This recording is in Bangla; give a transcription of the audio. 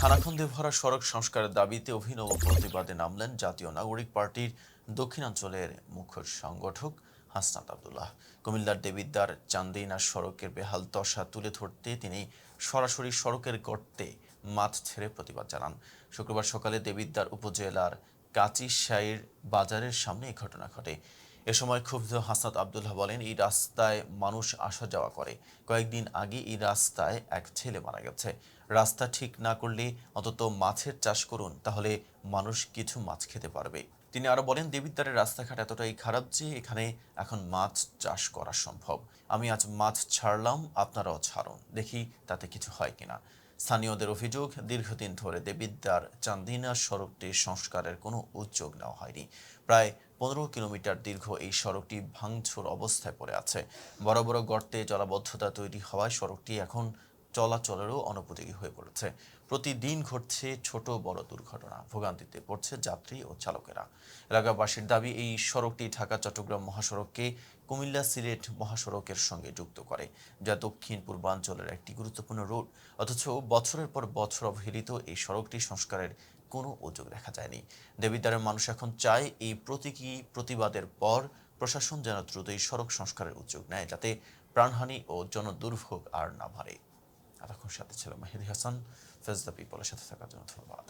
খানাখন্দে ভরা সড়ক সংস্কারের দাবিতে অভিনব প্রতিবাদে নামলেন জাতীয় নাগরিক পার্টির দক্ষিণাঞ্চলের মুখ্য সংগঠক হাসনাত আবদুল্লাহ। কুমিল্লার দেবিদ্দার চান্দিনা সড়কের বেহাল দশা তুলে ধরতে তিনি সরাসরি সড়কের গর্তে মাঠ ছেড়ে প্রতিবাদ জানান। শুক্রবার সকালে দেবিদ্দার উপজেলার কাচিশাইর বাজারের সামনে এই ঘটনা ঘটে। এ সময় ক্ষুব্ধ হাসনাত আবদুল্লাহ বলেন, এই রাস্তায় মানুষ আসা যাওয়া করে। কয়েকদিন আগে এই রাস্তায় এক ছেলে মারা গেছে। রাস্তা ঠিক না করলে অন্তত মাছের চাষ করুন, তাহলে মানুষ কিছু মাছ খেতে পারবে। তিনি আরও বলেন, দেবিদ্বারের রাস্তাঘাট এতটাই খারাপ যে এখানে এখন মাছ চাষ করা সম্ভব। আমি আজ মাছ ছাড়লাম, আপনারাও ছাড়ুন। দেখি তাতে কিছু হয় কিনা। স্থানীয়দের অভিযোগ, দীর্ঘদিন ধরে দেবিদ্বার চান্দিনা সড়কটি সংস্কারের কোনো উদ্যোগ নেওয়া হয়নি। প্রায় পনেরো কিলোমিটার দীর্ঘ এই সড়কটি ভাঙচুর অবস্থায় পড়ে আছে। বড় বড় গর্তে জলাবদ্ধতা তৈরি হওয়ায় সড়কটি এখন চলাচলেরও অনুপযোগী হয়ে পড়েছে। প্রতিদিন ঘটছে ছোট বড় দুর্ঘটনা, ভোগান্তিতে পড়ছে যাত্রী ও চালকেরা। এলাকাবাসীর দাবি, এই সড়কটি ঢাকা চট্টগ্রাম মহাসড়ককে কুমিল্লা সিলেট মহাসড়কের সঙ্গে যুক্ত করে, যা দক্ষিণ পূর্বাঞ্চলের একটি গুরুত্বপূর্ণ রুট অথচ বছরের পর বছর অবহেলিত এই সড়কটি সংস্কারের কোনো উদ্যোগ দেখা যায়নি। দেবিদ্বারের মানুষ এখন চায়, এই প্রতীকী প্রতিবাদের পর প্রশাসন যেন দ্রুত এই সড়ক সংস্কারের উদ্যোগ নেয়, যাতে প্রাণহানি ও জনদুর্ভোগ আর না বাড়ে। এতক্ষণ সাথে ছিল। মেহেদি হাসান ফেজ দ্য পিপলের সাথে থাকার জন্য ধন্যবাদ।